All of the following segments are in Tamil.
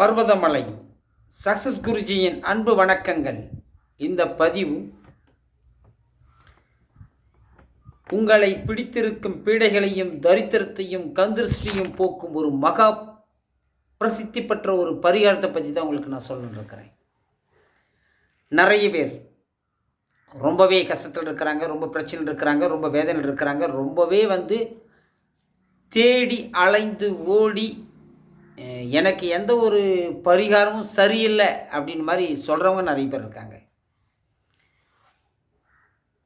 பர்வதமலை. சக்சஸ் குருஜியின் அன்பு வணக்கங்கள். இந்த பதிவு உங்களை பிடித்திருக்கும் பீடைகளையும் தரித்திரத்தையும் கந்திருஷ்டியும் போக்கும் ஒரு மகா பிரசித்தி பெற்ற ஒரு பரிகாரத்தை பற்றி தான் உங்களுக்கு நான் சொல்லிருக்கிறேன் இருக்கிறேன். நிறைய பேர் ரொம்பவே கஷ்டத்தில் இருக்கிறாங்க ரொம்ப பிரச்சனை இருக்கிறாங்க ரொம்ப வேதனை இருக்கிறாங்க ரொம்பவே வந்து தேடி அலைந்து ஓடி எனக்கு எந்த ஒரு பரிகாரமும் சரியில்லை அப்படின்னு மாதிரி சொல்கிறவங்க நிறைய பேர் இருக்காங்க.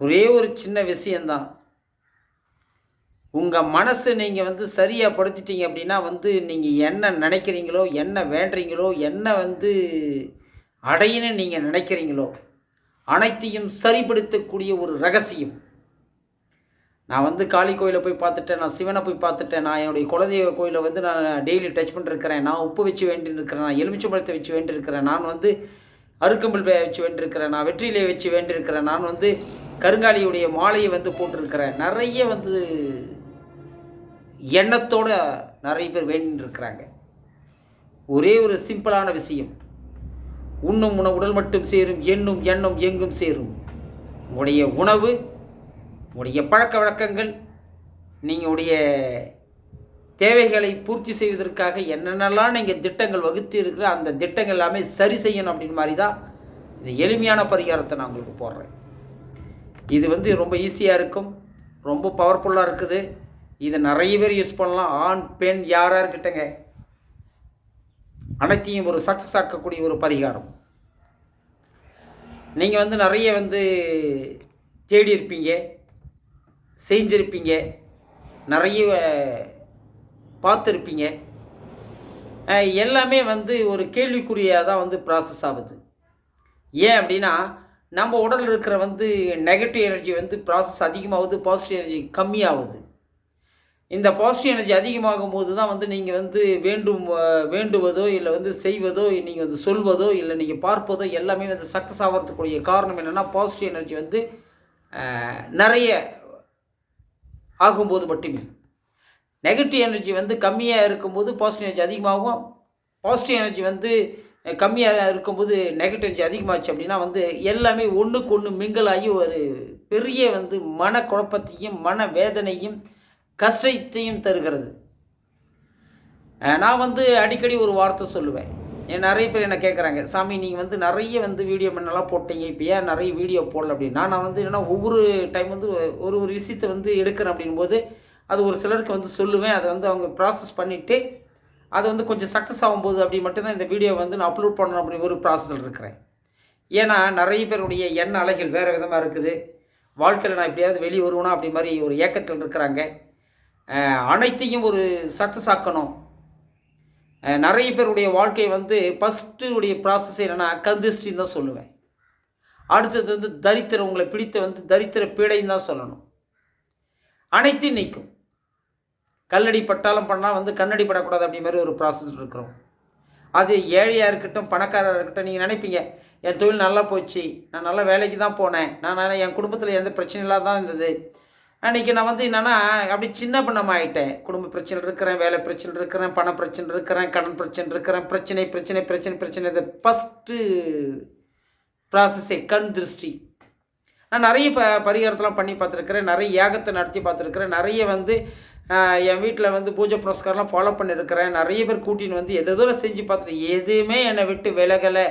ஒரே ஒரு சின்ன விஷயந்தான் உங்கள் மனசு நீங்கள் வந்து சரியாக படுத்திட்டீங்க அப்படின்னா வந்து நீங்கள் என்ன நினைக்கிறீங்களோ என்ன வேண்டுறீங்களோ என்ன வந்து அடையணும்னு நீங்கள் நினைக்கிறீங்களோ அனைத்தையும் சரிப்படுத்தக்கூடிய ஒரு ரகசியம். நான் வந்து காளி கோயிலை போய் பார்த்துட்டேன் நான் சிவனை போய் பார்த்துட்டேன் நான் என்னுடைய குலதெய்வ கோயிலை வந்து நான் டெய்லி டச் பண்ணிருக்கிறேன் நான் உப்பு வச்சு வேண்டியிருக்கிறேன் நான் எலுமிச்சம்பழத்தை வச்சு வேண்டியிருக்கிறேன் நான் வந்து அருக்கம்பில் வச்சு வேண்டியிருக்கிறேன் நான் வெற்றிலையை வச்சு வேண்டியிருக்கிறேன் நான் வந்து கருங்காலியுடைய மாலையை வந்து போட்டிருக்கிறேன். நிறைய வந்து எண்ணத்தோடு நிறைய பேர் வேண்டியிருக்கிறாங்க. ஒரே ஒரு சிம்பிளான விஷயம். உண்ணும் உணவு உடல் மட்டும் சேரும் எண்ணும் எண்ணம் எங்கும் சேரும். உங்களுடைய உணவு உங்களுடைய பழக்க வழக்கங்கள் நீங்களுடைய தேவைகளை பூர்த்தி செய்வதற்காக என்னென்னலாம் நீங்கள் திட்டங்கள் வகுத்து இருக்கிற அந்த திட்டங்கள் எல்லாமே சரி செய்யணும் அப்படின்னு மாதிரி தான் இந்த எளிமையான பரிகாரத்தை நான் உங்களுக்கு போடுறேன். இது வந்து ரொம்ப ஈஸியாக இருக்கும் ரொம்ப பவர்ஃபுல்லாக இருக்குது. இதை நிறைய பேர் யூஸ் பண்ணலாம். ஆண் பெண் யாராக இருக்கட்டங்க அனைத்தையும் ஒரு சக்ஸஸ் ஆக்கக்கூடிய ஒரு பரிகாரம். நீங்கள் வந்து நிறைய வந்து தேடி இருப்பீங்க செஞ்சிருப்பீங்க. நிறைய பார்த்துருப்பீங்க. எல்லாமே வந்து ஒரு கேள்விக்குறியாக தான் வந்து ப்ராசஸ் ஆகுது. ஏன் அப்படின்னா நம்ம உடலில் இருக்கிற வந்து நெகட்டிவ் எனர்ஜி வந்து ப்ராசஸ் அதிகமாகுது பாசிட்டிவ் எனர்ஜி கம்மியாகுது. இந்த பாசிட்டிவ் எனர்ஜி அதிகமாகும் போது தான் வந்து நீங்கள் வந்து வேண்டும் வேண்டுவதோ இல்லை வந்து செய்வதோ நீங்கள் வந்து சொல்வதோ இல்லை நீங்கள் பார்ப்பதோ எல்லாமே வந்து சக்ஸஸ் ஆகிறதுக்குரிய காரணம் என்னென்னா பாசிட்டிவ் எனர்ஜி வந்து நிறைய ஆகும்போது மட்டுமே. நெகட்டிவ் எனர்ஜி வந்து கம்மியாக இருக்கும்போது பாசிட்டிவ் எனர்ஜி அதிகமாகும். பாசிட்டிவ் எனர்ஜி வந்து கம்மியாக இருக்கும்போது நெகட்டிவ் எனர்ஜி அதிகமாச்சு அப்படின்னா வந்து எல்லாமே ஒன்றுக்கு ஒன்று மிங்கலாகி ஒரு பெரிய வந்து மன குழப்பத்தையும் மன வேதனையும் கஷ்டத்தையும் தருகிறது. நான் வந்து அடிக்கடி ஒரு வார்த்தை சொல்லுவேன். நிறைய பேர் என்ன கேட்குறாங்க சாமி நீங்கள் வந்து நிறைய வந்து வீடியோ முன்னெல்லாம் போட்டீங்க இப்போ ஏன் நிறைய வீடியோ போடல? அப்படின்னா நான் வந்து என்னன்னா ஒவ்வொரு டைம் வந்து ஒரு ஒரு விஷயத்தை வந்து எடுக்கிறேன் அப்படின்போது அது ஒரு சிலருக்கு வந்து சொல்லுவேன். அதை வந்து அவங்க ப்ராசஸ் பண்ணிவிட்டு அது வந்து கொஞ்சம் சக்ஸஸ் ஆகும்போது அப்படி மட்டும்தான் இந்த வீடியோ வந்து நான் அப்லோட் பண்ணணும் அப்படி ஒரு ப்ராசஸில் இருக்கிறேன். ஏன்னா நிறைய பேருடைய எண்ண அலைகள் வேறு விதமாக இருக்குது. வாழ்க்கையில் நான் எப்படியாவது வெளியே வருவேனா அப்படி மாதிரி ஒரு ஏக்கத்தில் இருக்கிறாங்க. அனைத்தையும் ஒரு சக்ஸஸ் ஆக்கணும். நிறைய பேருடைய வாழ்க்கை வந்து ஃபஸ்ட்டு உடைய ப்ராசஸ் என்னென்னா கந்திஷ்டின்னு தான் சொல்லுவேன். அடுத்தது வந்து தரித்திரம் உங்களை பிடித்த வந்து தரித்திர பீடைன்னு தான் சொல்லணும். அனைத்தையும் நீக்கும். கல்லடி பட்டாலும் பண்ணால் வந்து கண்ணடி படக்கூடாது அப்படி மாதிரி ஒரு ப்ராசஸ் இருக்கிறோம். அது ஏழையாக இருக்கட்டும் பணக்காரராக இருக்கட்டும் நீங்கள் நினைப்பீங்க என் தொழில் நல்லா போச்சு நான் நல்ல வேலைக்கு தான் போனேன் நான் என் குடும்பத்தில் எந்த பிரச்சனை தான் இருந்தது அன்றைக்கி நான் வந்து என்னென்னா அப்படி சின்ன பண்ணமாக ஆயிட்டேன். குடும்ப பிரச்சனை இருக்கிறேன் வேலை பிரச்சனை இருக்கிறேன் பண பிரச்சனை இருக்கிறேன் கடன் பிரச்சனை இருக்கிறேன் பிரச்சனை பிரச்சனை பிரச்சனை பிரச்சனை. இது ஃபஸ்ட்டு ப்ராசஸே கண் திருஷ்டி. நான் நிறைய ப பரிகாரத்தெலாம் பண்ணி பார்த்துருக்குறேன் நிறைய யாகத்தை நடத்தி பார்த்துருக்குறேன் நிறைய வந்து என் வீட்டில் வந்து பூஜை புரஸ்காரம்லாம் ஃபாலோ பண்ணியிருக்கிறேன் நிறைய பேர் கூட்டின்னு வந்து எதோ செஞ்சு பார்த்துட்டு எதுவுமே என்னை விட்டு விலகலை.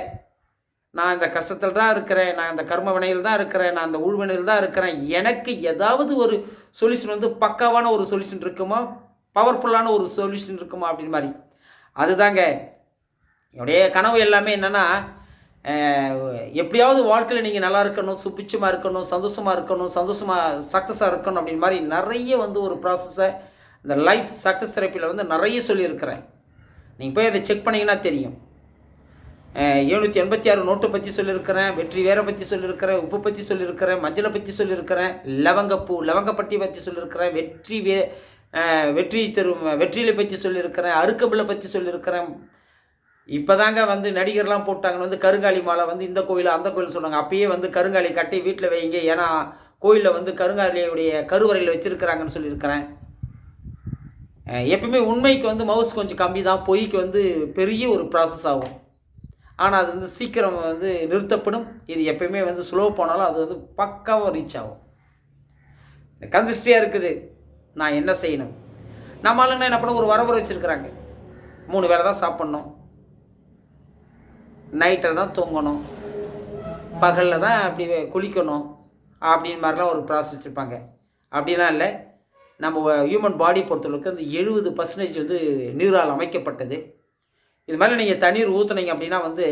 நான் இந்த கஷ்டத்தில் தான் இருக்கிறேன் நான் இந்த கர்ம வினையில் தான் இருக்கிறேன் நான் இந்த ஊழ்வினையில் தான் இருக்கிறேன். எனக்கு ஏதாவது ஒரு சொல்யூஷன் வந்து பக்காவான ஒரு சொல்யூஷன் இருக்குமா? பவர்ஃபுல்லான ஒரு சொல்யூஷன் இருக்குமா? அப்படின்னு மாதிரி. அதுதாங்க. என்னுடைய கனவு எல்லாமே என்னென்னா எப்படியாவது வாழ்க்கையில் நீங்கள் நல்லா இருக்கணும் சுபிச்சமாக இருக்கணும் சந்தோஷமாக இருக்கணும் சந்தோஷமாக சக்ஸஸாக இருக்கணும் அப்படின்னு மாதிரி நிறைய வந்து ஒரு ப்ராசஸை இந்த லைஃப் சக்ஸஸ் தெரப்பியில் வந்து நிறைய சொல்லியிருக்கிறேன். நீங்கள் போய் அதை செக் பண்ணிங்கன்னா தெரியும். எழுநூற்றி எண்பத்தி ஆறு நோட்டை பற்றி சொல்லியிருக்கிறேன் வெற்றி வேரை பற்றி சொல்லியிருக்கிறேன் உப்பு பற்றி சொல்லியிருக்கிறேன் மஞ்சளை பற்றி சொல்லியிருக்கிறேன் லவங்கப்பூ லவங்கப்பட்டி பற்றி சொல்லியிருக்கிறேன் வெற்றி வே வெற்றி தரும் வெற்றிலை பற்றி சொல்லியிருக்கிறேன் அருக்கபிளை பற்றி சொல்லியிருக்கிறேன். இப்போதாங்க வந்து நடிகர்லாம் போட்டாங்க வந்து கருங்காலி மாலை வந்து இந்த கோயில் அந்த கோயில் சொன்னாங்க. அப்பயே வந்து கருங்காலி கட்டி வீட்டில் வைங்க. ஏன்னா கோயிலில் வந்து கருங்காலியுடைய கருவறையில் வச்சுருக்கிறாங்கன்னு சொல்லியிருக்கிறேன். அஹ் எப்பவுமே உண்மைக்கு வந்து மவுஸ் கொஞ்சம் கம்மி தான் பொய்க்கு வந்து பெரிய ஒரு ப்ராசஸ் ஆகும். ஆனால் அது வந்து சீக்கிரம் வந்து நிறுத்தப்படும். இது எப்பயுமே வந்து ஸ்லோ போனாலும் அது வந்து பக்காவாக ரீச் ஆகும். கந்திஷ்டியாக இருக்குது. நான் என்ன செய்யணும்? நம்ம ஆளுங்க என்ன பண்ண ஒரு வரவுரை வச்சுருக்குறாங்க. மூணு வேளை தான் சாப்பிட்ணும். நைட்டில் தான் தூங்கணும். பகலில் தான் அப்படி குளிக்கணும். அப்படின்னு மாதிரிலாம் ஒரு ப்ராசஸ் வச்சுருப்பாங்க. அப்படிலாம் இல்லை. நம்ம ஹியூமன் பாடி பொறுத்தளவுக்கு அந்த எழுபது பர்சன்டேஜ் வந்து நீரால் அமைக்கப்பட்டது. இது மாதிரி நீங்கள் தண்ணீர் ஊற்றுனீங்க அப்படின்னா வந்து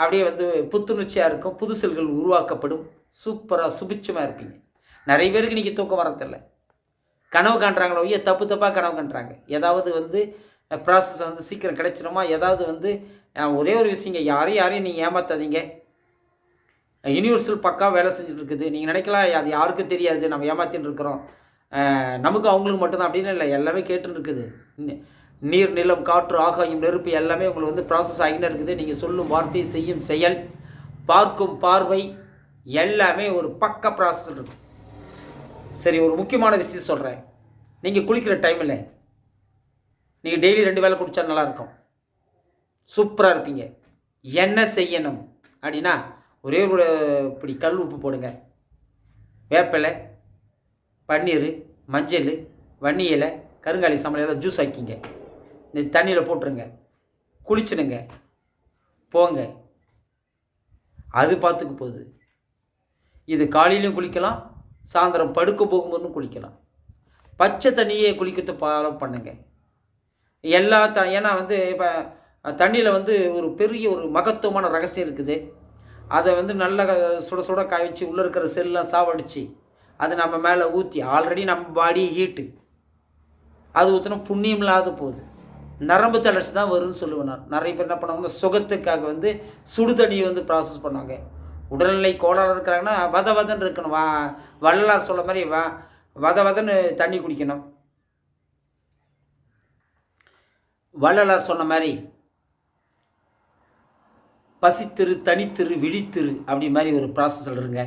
அப்படியே வந்து புத்துணர்ச்சியாக இருக்கும். புது செல்கள் உருவாக்கப்படும். சூப்பராக சுபிச்சமாக இருப்பீங்க. நிறைய பேருக்கு இன்றைக்கி தூக்கம் வரதில்லை கனவு காண்றாங்களோ ஐயோ தப்பு தப்பாக கனவு காண்றாங்க. ஏதாவது வந்து ப்ராசஸ் வந்து சீக்கிரம் கிடைச்சிருமா? ஏதாவது வந்து ஒரே ஒரு விஷயங்க யாரையும் யாரையும் நீங்கள் ஏமாத்தாதீங்க. யூனிவர்சல் பக்கா வேலை செஞ்சுட்டு இருக்குது. நீங்கள் நினைக்கலாம் அது யாருக்கும் தெரியாது. நம்ம ஏமாத்தின்னு இருக்கிறோம். நமக்கு அவங்களுக்கு மட்டும்தான் அப்படின்னு இல்லை எல்லாமே கேட்டுன்னு இருக்குது. நீர் நிலம் காற்று ஆகாயம் நெருப்பு எல்லாமே உங்களுக்கு வந்து ப்ராசஸ் ஆகினே இருக்குது. நீங்கள் சொல்லும் வார்த்தை செய்யும் செயல் பார்க்கும் பார்வை எல்லாமே ஒரு பக்க ப்ராசஸ் இருக்கும். சரி ஒரு முக்கியமான விஷயம் சொல்கிறேன் நீங்கள் குளிக்கிற டைமில் நீங்கள் டெய்லி ரெண்டு வேளை குடித்தா நல்லாயிருக்கும் சூப்பராக இருப்பீங்க. என்ன செய்யணும் அப்படின்னா ஒரே ஒரு இப்படி கல் உப்பு போடுங்க. வேப்பிலை பன்னீர் மஞ்சள் வன்னி இலை கருங்காலி சாம்பல் ஏதாவது ஜூஸ் ஆக்கிங்க இந்த தண்ணியில் போட்டுருங்க. குளிச்சிடுங்க. போங்க. அது பார்த்துக்கு போகுது. இது காலையிலையும் குளிக்கலாம் சாயந்தரம் படுக்க போகும்போதும் குளிக்கலாம். பச்சை தண்ணியே குளிக்கிறது ஃபாலோ பண்ணுங்க. எல்லா த ஏன்னா வந்து இப்போ தண்ணியில் வந்து ஒரு பெரிய ஒரு மகத்துவமான ரகசியம் இருக்குது. அதை வந்து நல்லா சுட சுட காய வச்சு உள்ளே இருக்கிற செல்லாம் சாவடிச்சு அது நம்ம மேலே ஊற்றி ஆல்ரெடி நம்ம பாடி ஹீட்டு அது ஊற்றினா புண்ணியம் இல்லாத போகுது. நரம்பு தளர்ச்சி தான் வரும்னு சொல்லுவேன் நான் நிறைய பேர் என்ன பண்ணுவாங்க சுகத்துக்காக வந்து சுடு தண்ணியை வந்து ப்ராசஸ் பண்ணுவாங்க. உடல்நிலை கோளாறு இருக்கிறாங்கன்னா வத வதன்னு இருக்கணும். வா வள்ளலார் சொல்ல மாதிரி வா வத வதன்னு தண்ணி குடிக்கணும். வள்ளலார் சொன்ன மாதிரி பசித்திரு தனித்திரு விழித்திரு அப்படி மாதிரி ஒரு ப்ராசஸில் இருங்க.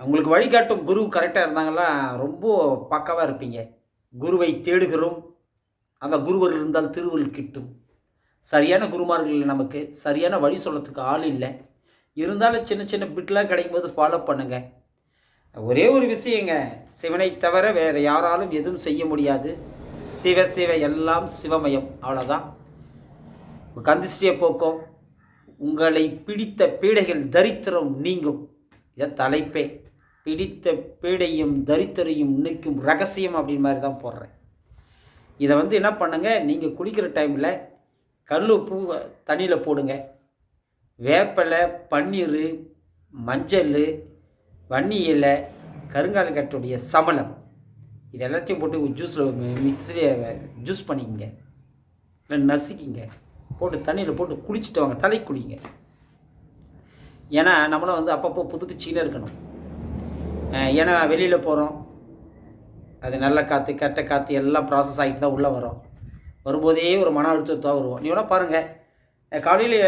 உங்களுக்கு வழிகாட்டும் குரு கரெக்டாக இருந்தாங்கன்னா ரொம்ப பக்காவாக இருப்பீங்க. குருவை தேடுகிறோம். அந்த குருவர் இருந்தால் திருவருள் கிட்டும். சரியான குருமார்கள் இல்லை நமக்கு. சரியான வழி சொல்லத்துக்கு ஆள் இல்லை. இருந்தாலும் சின்ன சின்ன பிட்லாம் கிடைக்கும் போது ஃபாலோ பண்ணுங்க. ஒரே ஒரு விஷயங்க சிவனை தவிர வேறு யாராலும் எதுவும் செய்ய முடியாது. சிவ சிவ எல்லாம் சிவமயம். அவ்வளோதான் கந்திஷ்டியை போக்கும் உங்களை பிடித்த பீடைகள் தரித்திரம் நீங்கும். இதை தலைப்பே. பிடித்த பீடையும் தரித்திரையும் நீக்கும் ரகசியம் அப்படின்னு மாதிரி தான் போடுறேன். இதை வந்து என்ன பண்ணுங்கள் நீங்கள் குளிக்கிற டைமில் கல் உப்பு தண்ணியில் போடுங்க. வேப்பலை பன்னீர் மஞ்சள் வன்னி இலை கருங்காலக்கட்டுடைய சமலம் இது எல்லாத்தையும் போட்டு ஜூஸில் மிக்ஸிலே ஜூஸ் பண்ணிக்கிங்க. இல்லை நசுக்கிங்க. போட்டு தண்ணியில் போட்டு குளிச்சுட்டு வாங்க தலை குளிங்க. ஏன்னா நம்மளும் வந்து அப்பப்போ புதுப்பிச்சிக்கினே இருக்கணும். ஏன்னா வெளியில் போகிறோம் அது நல்ல காற்று கெட்ட காற்று எல்லாம் ப்ராசஸ் ஆகிட்டு தான் உள்ளே வரும். வரும்போதே ஒரு மன அழுத்தத்தான் வருவோம். நீ வேணால் பாருங்கள் காலையில்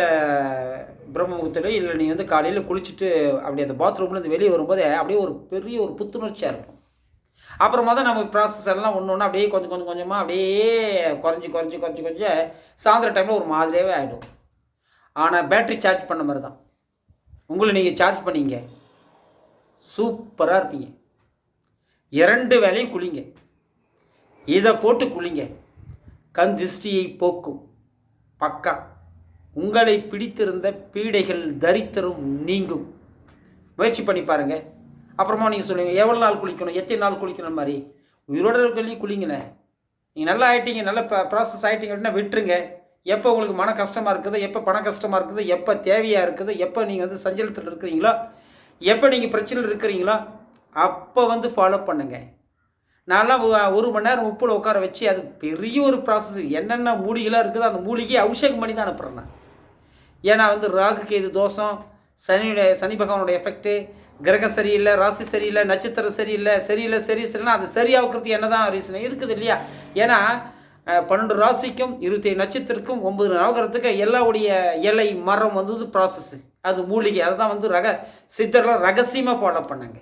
பிரம்மமுகத்தில் இல்லை நீ வந்து காலையில் குளிச்சுட்டு அப்படி அந்த பாத்ரூம்லேருந்து வெளியே வரும்போதே அப்படியே ஒரு பெரிய ஒரு புத்துணர்ச்சியாக இருக்கும் அப்புறமா தான் நம்ம ப்ராசஸ் எல்லாம் ஒன்று ஒன்று அப்படியே கொஞ்சம் கொஞ்சம் கொஞ்சமாக அப்படியே குறைஞ்சி குறைஞ்சி குறைஞ்சி கொஞ்சம் சாயந்தர டைமில் ஒரு மாதிரியாகவே ஆகிடும் ஆனால் பேட்ரி சார்ஜ் பண்ண மாதிரி தான் உங்களை நீங்கள் சார்ஜ் பண்ணிங்க. சூப்பராக இருப்பீங்க. இரண்டு வேலையும் குளிங்க. இதை போட்டு குளிங்க. கண் திருஷ்டியை போக்கும். பக்கா. உங்களை பிடித்திருந்த பீடைகள் தரித்திரம் நீங்கும். முயற்சி பண்ணி பாருங்கள் அப்புறமா நீங்கள் சொல்லுங்கள் எவ்வளோ நாள் குளிக்கணும் எத்தனை நாள் குளிக்கணும் மாதிரி. உயிரோட இருக்கலையும் குளிங்கண்ணே நீங்கள் நல்லா ஆயிட்டீங்க நல்லா ப்ராசஸ் ஆகிட்டீங்க அப்படின்னா விட்டுருங்க. எப்போ உங்களுக்கு மன கஷ்டமாக இருக்குது எப்போ பண கஷ்டமாக இருக்குது எப்போ தேவையாக இருக்குது எப்போ நீங்கள் வந்து சஞ்சலத்தில் இருக்கிறீங்களோ எப்போ நீங்கள் பிரச்சனையில் இருக்கிறீங்களோ அப்போ வந்து ஃபாலோ பண்ணுங்கள் நான்லாம் ஒரு மணி நேரம் உப்புல உட்கார வச்சு அது பெரிய ஒரு ப்ராசஸ் என்னென்ன மூலிகைலாம் இருக்குதோ அந்த மூலிகையை அபிஷேகம் பண்ணி தான் அனுப்புகிறேன் நான். ஏன்னா வந்து ராகு கேது தோஷம் சனியுடைய சனி பகவானுடைய எஃபெக்ட்டு கிரகம் சரியில்லை ராசி சரியில்லை நட்சத்திரம் சரியில்லை சரியில்லை சரி சரியில்லை அது சரியாகிறதுக்கு என்ன தான் ரீசன் இருக்குது இல்லையா? ஏன்னா பன்னெண்டு ராசிக்கும் இருபத்தி நட்சத்திரக்கும் ஒன்பது நவகரத்துக்கு எல்லாவுடைய இலை மரம் வந்தது ப்ராசஸ்ஸு அது மூலிகை. அதை தான் வந்து ரக சித்தர்லாம் ரகசியமாக ஃபாலோ பண்ணாங்க.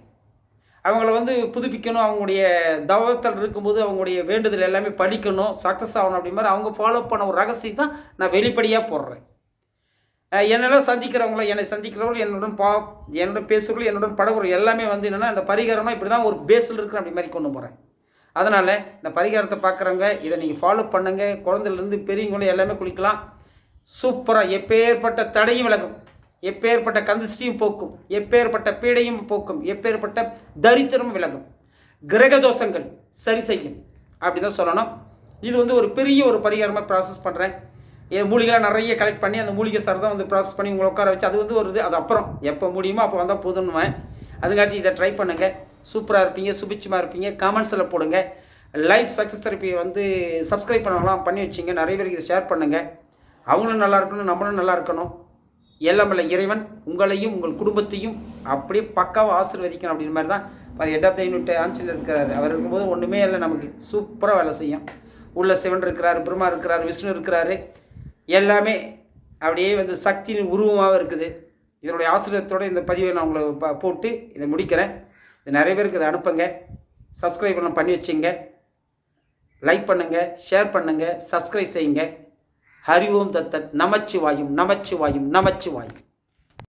அவங்கள வந்து புதுப்பிக்கணும் அவங்களுடைய தவத்தில் இருக்கும்போது அவங்களுடைய வேண்டுதல் எல்லாமே படிக்கணும் சக்ஸஸ் ஆகணும் அப்படி மாதிரி அவங்க ஃபாலோ பண்ண ஒரு ரகசியம் தான் நான் வெளிப்படையாக போடுறேன். என்னெல்லாம் சந்திக்கிறவங்கள என்னை சந்திக்கிறவர்கள் என்னுடன் பா என்னுடன் பேசுகிறவர்கள் என்னுடன் பழகுறவர்கள் எல்லாமே வந்து என்னென்னா இந்த பரிகாரமாக இப்படி தான் ஒரு பேஸில் இருக்கிற அப்படி மாதிரி கொண்டு போகிறேன் அதனால் இந்த பரிகாரத்தை பார்க்குறவங்க இதை நீங்கள் ஃபாலோ பண்ணுங்கள் குழந்தைலேருந்து பெரியவங்களும் எல்லாமே குளிக்கலாம். சூப்பராக எப்பேற்பட்ட தடையும் விளக்கும் எப்பேற்பட்ட கந்திஷ்டியும் போக்கும் எப்பேற்பட்ட பீடையும் போக்கும் எப்பேற்பட்ட தரித்திரமும் விலகும். கிரக தோஷங்கள் சரி செய்யும். அப்படி தான் சொல்லணும். இது வந்து ஒரு பெரிய ஒரு பரிகாரமாக ப்ராசஸ் பண்ணுறேன் என் மூலிகைலாம் நிறைய கலெக்ட் பண்ணி அந்த மூலிகை சார் தான் வந்து ப்ராசஸ் பண்ணி உங்களை உட்கார வச்சு அது வந்து ஒரு இது அது அப்புறம். எப்போ முடியுமோ அப்போ வந்தால் போதும்னுவேன் அதுக்காட்டி இதை ட்ரை பண்ணுங்கள் சூப்பராக இருப்பீங்க சுபிச்சமாக இருப்பீங்க. காமெண்ட்ஸில் போடுங்க. லைஃப் சக்ஸஸ் தெரப்பியை வந்து சப்ஸ்கிரைப் பண்ணலாம் பண்ணி வச்சிங்க. நிறைய பேருக்கு இதை ஷேர் பண்ணுங்கள் அவங்களும் நல்லா இருக்கணும் நம்மளும் நல்லா இருக்கணும். எல்லாம் இறைவன் உங்களையும் உங்கள் குடும்பத்தையும் அப்படியே பக்காவாக ஆசீர்வதிக்கணும் அப்படின்னு மாதிரி தான் ஹெட் ஆஃப் த யூனிட் இருக்கிறார். அவர் இருக்கும்போது ஒன்றுமே இல்லை நமக்கு சூப்பராக வேலை செய்யும். உள்ள சிவன் இருக்கிறார் பிரம்மா இருக்கிறார் விஷ்ணு இருக்கிறாரு. எல்லாமே அப்படியே வந்து சக்தியின் உருவமாக இருக்குது. இதனுடைய ஆசிரியத்தோடு இந்த பதிவை நான் உங்களை ப- போட்டு இதை முடிக்கிறேன். இது நிறைய பேருக்கு இதை அனுப்புங்க. சப்ஸ்கிரைப் பண்ண பண்ணி வச்சுங்க. லைக் பண்ணுங்கள் ஷேர் பண்ணுங்கள் சப்ஸ்கிரைப் செய்யுங்க. ஹரி ஓம் தத்தத் நமச்சிவாயும் நமச்சிவாயும் நமச்சிவாயும்.